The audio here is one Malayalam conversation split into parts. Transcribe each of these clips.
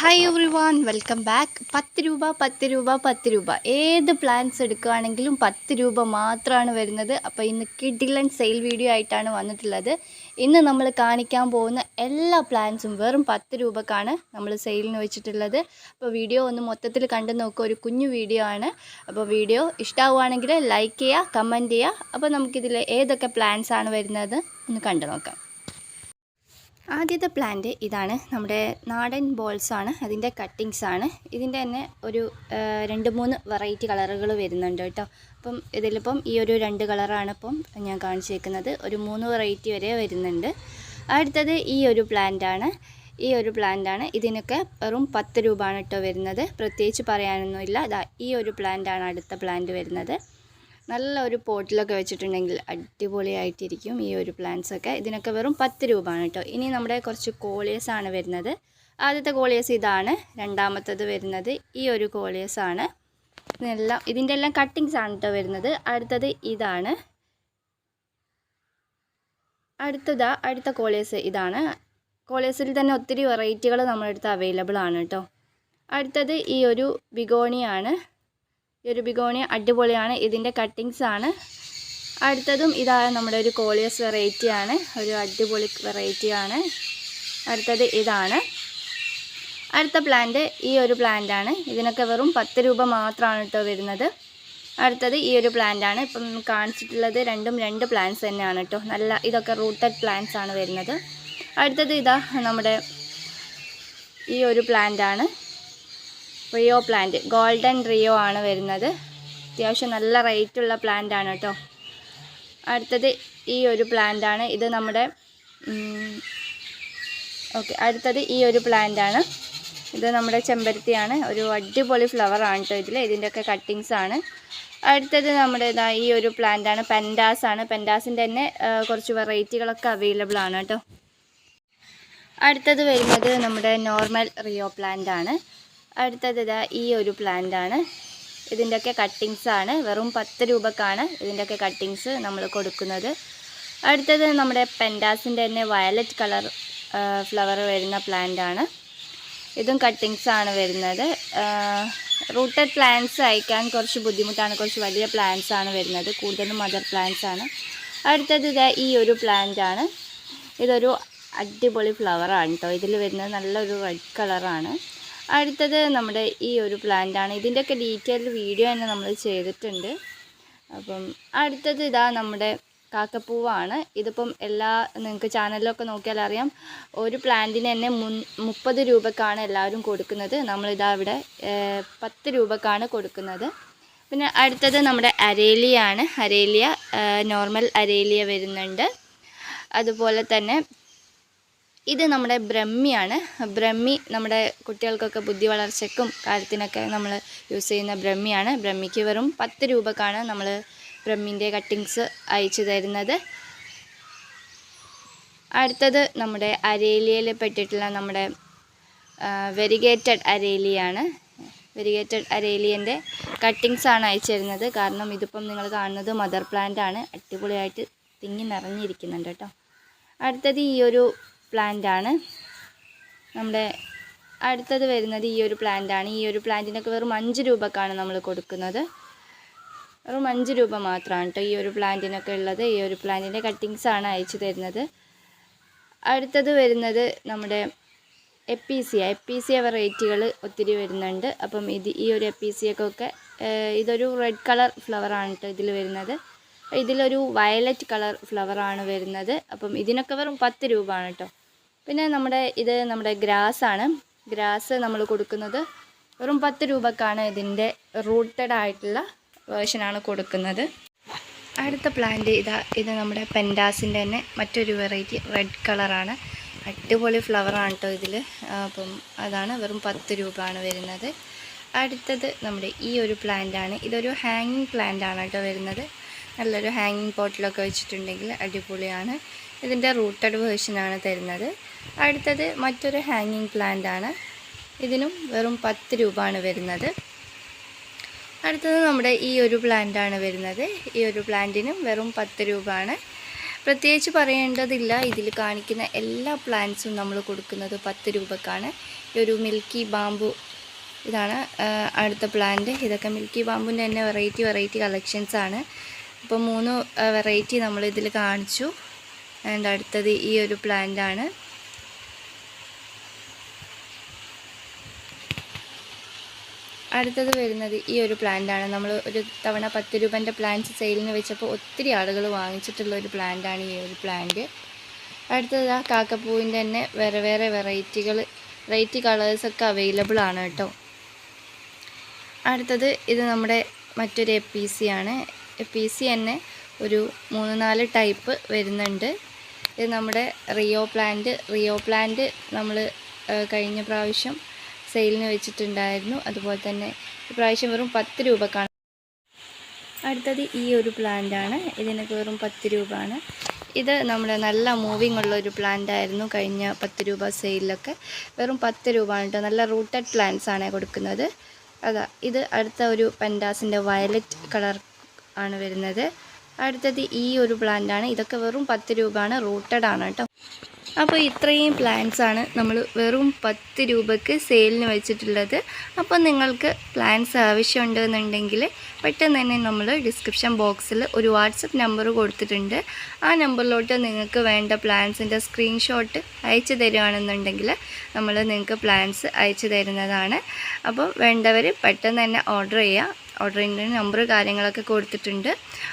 Hi everyone welcome back പത്ത് രൂപ പത്ത് രൂപ പത്ത് രൂപ. ഏത് പ്ലാൻസ് എടുക്കുകയാണെങ്കിലും പത്ത് രൂപ മാത്രമാണ് വരുന്നത്. അപ്പോൾ ഇന്ന് കിഡിലൻ സെയിൽ വീഡിയോ ആയിട്ടാണ് വന്നിട്ടുള്ളത്. ഇന്ന് നമ്മൾ കാണിക്കാൻ പോകുന്ന എല്ലാ പ്ലാൻസും വെറും പത്ത് രൂപക്കാണ് നമ്മൾ സെയിലിന് വെച്ചിട്ടുള്ളത്. അപ്പോൾ വീഡിയോ ഒന്ന് മൊത്തത്തിൽ കണ്ടു നോക്കുക. ഒരു കുഞ്ഞു വീഡിയോ ആണ്. അപ്പോൾ വീഡിയോ ഇഷ്ടമാവുകയാണെങ്കിൽ ലൈക്ക് ചെയ്യുക കമന്റ് ചെയ്യുക. അപ്പോൾ നമുക്കിതിൽ ഏതൊക്കെ പ്ലാൻസ് ആണ് വരുന്നത്? ഒന്ന് കണ്ടു നോക്കാം. ആദ്യത്തെ പ്ലാന്റ് ഇതാണ് നമ്മുടെ നാടൻ ബോൾസ് ആണ്. അതിന്റെ കട്ടിങ്സ് ആണ്. ഇതിന്റെ തന്നെ ഒരു രണ്ട് മൂന്ന് വെറൈറ്റി കളറുകൾ വരുന്നുണ്ട് കേട്ടോ. അപ്പം ഇതിലിപ്പം ഈ ഒരു രണ്ട് കളറാണ് ഇപ്പം ഞാൻ കാണിച്ചേക്കുന്നത് ഒരു മൂന്ന് വെറൈറ്റി വരെ വരുന്നുണ്ട്. അടുത്തത് ഈ ഒരു പ്ലാന്റ് ആണ്. ഈ ഒരു പ്ലാന്റാണ് ഇതിനൊക്കെ വെറും പത്ത് രൂപ ആണ് കേട്ടോ വരുന്നത്. പ്രത്യേകിച്ച് പറയാനൊന്നുമില്ല. ഈ ഒരു പ്ലാന്റാണ് അടുത്ത പ്ലാന്റ് വരുന്നത്. നല്ല ഒരു പോട്ടിലൊക്കെ വെച്ചിട്ടുണ്ടെങ്കിൽ അടിപൊളിയായിട്ടിരിക്കും ഈ ഒരു പ്ലാന്റ്സ് ഒക്കെ ഇതിനൊക്കെ വെറും പത്ത് രൂപയാണ് കേട്ടോ. ഇനി നമ്മുടെ കുറച്ച് കോളിയസ് ആണ് വരുന്നത്. ആദ്യത്തെ കോളിയസ് ഇതാണ്. രണ്ടാമത്തത് വരുന്നത് ഈ ഒരു കോളിയസ് ആണ് ഇതെല്ലാം ഇതിന്റെ എല്ലാം കട്ടിങ്സ് ആണ് കേട്ടോ വരുന്നത്. അടുത്തത് ഇതാണ്. അടുത്തതാ അടുത്ത കോളിയസ് ഇതാണ്. കോളിയസിൽ തന്നെ ഒത്തിരി വെറൈറ്റികൾ നമ്മുടെ അടുത്ത് അവൈലബിൾ ആണ് കേട്ടോ. അടുത്തത് ഈ ഒരു ബിഗോണിയാണ്. ഈ ഒരു ബിഗോണി അടിപൊളിയാണ്. ഇതിന്റെ കട്ടിങ്സ് ആണ്. അടുത്തതും ഇതാണ് നമ്മുടെ ഒരു കോളിയസ് വെറൈറ്റി ആണ്. ഒരു അടിപൊളി വെറൈറ്റി ആണ്. അടുത്തത് ഇതാണ്. അടുത്ത പ്ലാന്റ് ഈ ഒരു പ്ലാന്റ് ആണ്. ഇതിനൊക്കെ വെറും പത്ത് രൂപ മാത്രമാണ് കേട്ടോ വരുന്നത്. അടുത്തത് ഈ ഒരു പ്ലാന്റ് ആണ്. ഇപ്പം കാണിച്ചിട്ടുള്ളത് രണ്ടും രണ്ട് പ്ലാന്റ്സ് തന്നെയാണ് കേട്ടോ നല്ല ഇതൊക്കെ റൂട്ടഡ് പ്ലാന്റ്സ് ആണ് വരുന്നത്. അടുത്തത് ഇതാ നമ്മുടെ ഈ ഒരു പ്ലാന്റ് ആണ്. റിയോ പ്ലാന്റ് ഗോൾഡൻ റിയോ ആണ് വരുന്നത്. അത്യാവശ്യം നല്ല റേറ്റുള്ള പ്ലാന്റ് ആണ് കേട്ടോ അടുത്തത് ഈ ഒരു പ്ലാന്റ് ആണ്. ഇത് നമ്മുടെ ഓക്കെ അടുത്തത് ഈ ഒരു പ്ലാന്റ് ആണ്. ഇത് നമ്മുടെ ചെമ്പരത്തിയാണ്. ഒരു അടിപൊളി ഫ്ലവർ ആണ് കേട്ടോ ഇതിൽ ഇതിന്റെയൊക്കെ കട്ടിങ്സ് ആണ്. അടുത്തത് നമ്മുടെ ഇതാ ഈ ഒരു പ്ലാന്റ് ആണ്. പെൻഡാസ് ആണ്. പെൻഡാസിന്റെ തന്നെ കുറച്ച് വെറൈറ്റികളൊക്കെ അവൈലബിൾ ആണ് കേട്ടോ അടുത്തത് വരുന്നത് നമ്മുടെ നോർമൽ റിയോ പ്ലാന്റ് ആണ്. അടുത്തത് ഇതാ ഈ ഒരു പ്ലാന്റ് ആണ്. ഇതിന്റെയൊക്കെ കട്ടിങ്സ് ആണ്. വെറും പത്ത് രൂപക്കാണ് ഇതിന്റെയൊക്കെ കട്ടിങ്സ് നമ്മൾ കൊടുക്കുന്നത്. അടുത്തത് നമ്മുടെ പെൻഡാസിന്റെ തന്നെ വയലറ്റ് കളർ ഫ്ലവർ വരുന്ന പ്ലാന്റ് ആണ്. ഇതും കട്ടിങ്സ് ആണ് വരുന്നത്. റൂട്ടഡ് പ്ലാന്റ്സ് അയക്കാൻ കുറച്ച് ബുദ്ധിമുട്ടാണ്. കുറച്ച് വലിയ പ്ലാന്റ്സ് ആണ് വരുന്നത്. കൂടുതലും മദർ പ്ലാന്റ്സ് ആണ്. അടുത്തത് ഇതാ ഈ ഒരു പ്ലാന്റ് ആണ്. ഇതൊരു അടിപൊളി ഫ്ലവറാണ് കേട്ടോ ഇതിൽ വരുന്നത് നല്ലൊരു റെഡ് കളറാണ് അടുത്തത് നമ്മുടെ ഈ ഒരു പ്ലാന്റാണ് ഇതിന്റെയൊക്കെ ഡീറ്റെയിൽ വീഡിയോ തന്നെ നമ്മൾ ചെയ്തിട്ടുണ്ട്. അപ്പം അടുത്തത് ഇതാ നമ്മുടെ കാക്കപ്പൂവാണ്. ഇതിപ്പം എല്ലാ നിങ്ങൾക്ക് ചാനലിലൊക്കെ നോക്കിയാൽ അറിയാം ഒരു പ്ലാന്റിന് തന്നെ മുൻ മുപ്പത് രൂപക്കാണ് എല്ലാവരും കൊടുക്കുന്നത്. നമ്മളിതാ ഇവിടെ പത്ത് രൂപക്കാണ് കൊടുക്കുന്നത്. പിന്നെ അടുത്തത് നമ്മുടെ അരേലിയാണ്. അരേലിയ നോർമൽ അരേലിയ വരുന്നുണ്ട്. അതുപോലെ തന്നെ ഇത് നമ്മുടെ ബ്രഹ്മിയാണ്. ബ്രഹ്മി നമ്മുടെ കുട്ടികൾക്കൊക്കെ ബുദ്ധി വളർച്ചയ്ക്കും കാര്യത്തിനൊക്കെ നമ്മൾ യൂസ് ചെയ്യുന്ന ബ്രഹ്മിയാണ്. ബ്രഹ്മിക്ക് വെറും പത്ത് രൂപക്കാണ് നമ്മൾ ബ്രഹ്മിന്റെ കട്ടിങ്സ് അയച്ചു തരുന്നത്. അടുത്തത് നമ്മുടെ അരേലിയയിൽ പെട്ടിട്ടുള്ള നമ്മുടെ വെരിഗേറ്റഡ് അരേലിയാണ്. വെരിഗേറ്റഡ് അരേലിയന്റെ കട്ടിങ്സാണ് അയച്ചു തരുന്നത്. കാരണം ഇതിപ്പം നിങ്ങൾ കാണുന്നത് മദർ പ്ലാന്റ് ആണ്. അടിപൊളിയായിട്ട് തിങ്ങി നിറഞ്ഞിരിക്കുന്നുണ്ട് കേട്ടോ. അടുത്തത് ഈ ഒരു പ്ലാന്റ് ആണ്. നമ്മുടെ അടുത്തത് വരുന്നത് ഈ ഒരു പ്ലാന്റ് ആണ്. ഈ ഒരു പ്ലാന്റിനൊക്കെ വെറും അഞ്ച് രൂപക്കാണ് നമ്മൾ കൊടുക്കുന്നത്. വെറും അഞ്ച് രൂപ മാത്രമാണ് കേട്ടോ ഈ ഒരു പ്ലാന്റിനൊക്കെ ഉള്ളത്. ഈ ഒരു പ്ലാന്റിന്റെ കട്ടിങ്സ് ആണ് അയച്ചു തരുന്നത്. അടുത്തത് വരുന്നത് നമ്മുടെ എപ്പീസിയ എപ്പീസിയ വെറൈറ്റികൾ ഒത്തിരി വരുന്നുണ്ട്. അപ്പം ഇത് ഈ ഒരു എപ്പീസിയക്കൊക്കെ ഇതൊരു റെഡ് കളർ ഫ്ലവറാണ് കേട്ടോ ഇതിൽ വരുന്നത്. ഇതിലൊരു വയലറ്റ് കളർ ഫ്ലവറാണ് വരുന്നത്. അപ്പം ഇതിനൊക്കെ വെറും പത്ത് രൂപ ആണ് കേട്ടോ. പിന്നെ നമ്മുടെ ഇത് നമ്മുടെ ഗ്രാസ് ആണ് ഗ്രാസ് നമ്മൾ കൊടുക്കുന്നത് വെറും പത്ത് രൂപക്കാണ് ഇതിന്റെ റൂട്ടഡ് ആയിട്ടുള്ള വേർഷനാണ് കൊടുക്കുന്നത്. അടുത്ത പ്ലാന്റ് ഇതാ ഇത് നമ്മുടെ പെൻഡാസിന്റെ തന്നെ മറ്റൊരു വെറൈറ്റി റെഡ് കളറാണ് അടിപൊളി ഫ്ലവറാണ് കേട്ടോ ഇതിൽ അപ്പം അതാണ് വെറും പത്ത് രൂപയാണ് വരുന്നത്. അടുത്തത് നമ്മുടെ ഈ ഒരു പ്ലാന്റ് ആണ്. ഇതൊരു ഹാങ്ങിങ് പ്ലാന്റ് ആണ് കേട്ടോ വരുന്നത്. നല്ലൊരു ഹാങ്ങിങ് പോട്ടിലൊക്കെ വെച്ചിട്ടുണ്ടെങ്കിൽ അടിപൊളിയാണ്. ഇതിന്റെ റൂട്ടഡ് വേർഷനാണ് തരുന്നത്. അടുത്തത് മറ്റൊരു ഹാങ്ങിങ് പ്ലാന്റ് ആണ്. ഇതിനും വെറും പത്ത് രൂപ ആണ് വരുന്നത്. അടുത്തത് നമ്മുടെ ഈ ഒരു പ്ലാന്റ് ആണ് വരുന്നത്. ഈ ഒരു പ്ലാന്റിനും വെറും പത്ത് രൂപ ആണ് പ്രത്യേകിച്ച് പറയേണ്ടതില്ല. ഇതിൽ കാണിക്കുന്ന എല്ലാ പ്ലാന്റ്സും നമ്മൾ കൊടുക്കുന്നത് പത്ത് രൂപക്കാണ്. ഈ ഒരു മിൽക്കി ബാമ്പു ഇതാണ് അടുത്ത പ്ലാന്റ് ഇതൊക്കെ മിൽക്കി ബാമ്പുവിന്റെ തന്നെ വെറൈറ്റി വെറൈറ്റി കളക്ഷൻസാണ് അപ്പോൾ മൂന്ന് വെറൈറ്റി നമ്മൾ ഇതിൽ കാണിച്ചു. ആൻഡ് അടുത്തത് ഈ ഒരു പ്ലാന്റ് ആണ്. അടുത്തത് വരുന്നത് ഈ ഒരു പ്ലാന്റ് ആണ്. നമ്മൾ ഒരു തവണ പത്ത് രൂപന്റെ പ്ലാന്റ്സ് സെയിലിന് വെച്ചപ്പോൾ ഒത്തിരി ആളുകൾ വാങ്ങിച്ചിട്ടുള്ള ഒരു പ്ലാന്റ് ആണ് ഈ ഒരു പ്ലാന്റ് അടുത്തത് ആ കാക്കപ്പൂവിന്റെ തന്നെ വേറെ വേറെ വെറൈറ്റികൾ വെറൈറ്റി കളേഴ്സൊക്കെ അവൈലബിൾ ആണ് കേട്ടോ. അടുത്തത് ഇത് നമ്മുടെ മറ്റൊരു എ പി സി ആണ്. എ പി സി തന്നെ ഒരു മൂന്ന് നാല് ടൈപ്പ് വരുന്നുണ്ട്. ഇത് നമ്മുടെ റിയോ പ്ലാന്റ് റിയോ പ്ലാന്റ് നമ്മൾ കഴിഞ്ഞ പ്രാവശ്യം സെയിലിന് വെച്ചിട്ടുണ്ടായിരുന്നു. അതുപോലെ തന്നെ ഇപ്രാവശ്യം വെറും പത്ത് രൂപക്കാണ്. അടുത്തത് ഈ ഒരു പ്ലാന്റാണ് ഇതിനൊക്കെ വെറും പത്ത് രൂപയാണ്. ഇത് നമ്മുടെ നല്ല മൂവിങ് ഉള്ള ഒരു പ്ലാന്റ് ആയിരുന്നു കഴിഞ്ഞ പത്ത് രൂപ സെയിലൊക്കെ വെറും പത്ത് രൂപ കേട്ടോ നല്ല റൂട്ടഡ് പ്ലാന്റ്സ് ആണ് കൊടുക്കുന്നത്. അതാ ഇത് അടുത്ത ഒരു പെൻഡാസിന്റെ വയലറ്റ് കളർ ആണ് വരുന്നത്. അടുത്തത് ഈ ഒരു പ്ലാന്റ് ആണ്. ഇതൊക്കെ വെറും പത്ത് രൂപയാണ്. റൂട്ടഡ് ആണ് കേട്ടോ. അപ്പോൾ ഇത്രയും പ്ലാന്റ്സ് ആണ് നമ്മൾ വെറും പത്ത് രൂപയ്ക്ക് സെയിലിന് വെച്ചിട്ടുള്ളത്. അപ്പോൾ നിങ്ങൾക്ക് പ്ലാന്റ്സ് ആവശ്യമുണ്ടെന്നുണ്ടെങ്കിൽ പെട്ടെന്ന് തന്നെ നമ്മൾ ഡിസ്ക്രിപ്ഷൻ ബോക്സിൽ ഒരു വാട്സപ്പ് നമ്പർ കൊടുത്തിട്ടുണ്ട്. ആ നമ്പറിലോട്ട് നിങ്ങൾക്ക് വേണ്ട പ്ലാൻസിന്റെ സ്ക്രീൻഷോട്ട് അയച്ചു തരികയാണെന്നുണ്ടെങ്കിൽ നമ്മൾ നിങ്ങൾക്ക് പ്ലാന്റ്സ് അയച്ചു തരുന്നതാണ്. അപ്പോൾ വേണ്ടവർ പെട്ടെന്ന് തന്നെ ഓർഡർ ചെയ്യുക ഓർഡറിന്റെ നമ്പർ കാര്യങ്ങളൊക്കെ കൊടുത്തിട്ടുണ്ട്.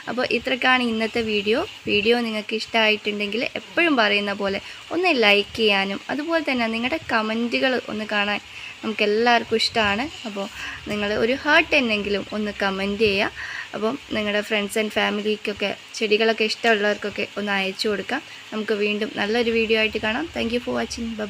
അപ്പോൾ ഇത്രക്കാണ് ഇന്നത്തെ വീഡിയോ വീഡിയോ നിങ്ങൾക്ക് ഇഷ്ടമായിട്ടുണ്ടെങ്കിൽ എപ്പോഴും പറയുന്ന പോലെ ഒന്ന് ലൈക്ക് ചെയ്യാനും അതുപോലെ തന്നെ നിങ്ങളുടെ കമന്റുകൾ ഒന്ന് കാണാൻ നമുക്ക് എല്ലാവർക്കും ഇഷ്ടമാണ്. അപ്പോൾ നിങ്ങൾ ഒരു ഹാർട്ട് എന്നെങ്കിലും ഒന്ന് കമന്റ് ചെയ്യുക. അപ്പം നിങ്ങളുടെ ഫ്രണ്ട്സ് ആൻഡ് ഫാമിലിക്കൊക്കെ ചെടികളൊക്കെ ഇഷ്ടമുള്ളവർക്കൊക്കെ ഒന്ന് അയച്ചു കൊടുക്കാം. നമുക്ക് വീണ്ടും നല്ലൊരു വീഡിയോ ആയിട്ട് കാണാം. Thank for watching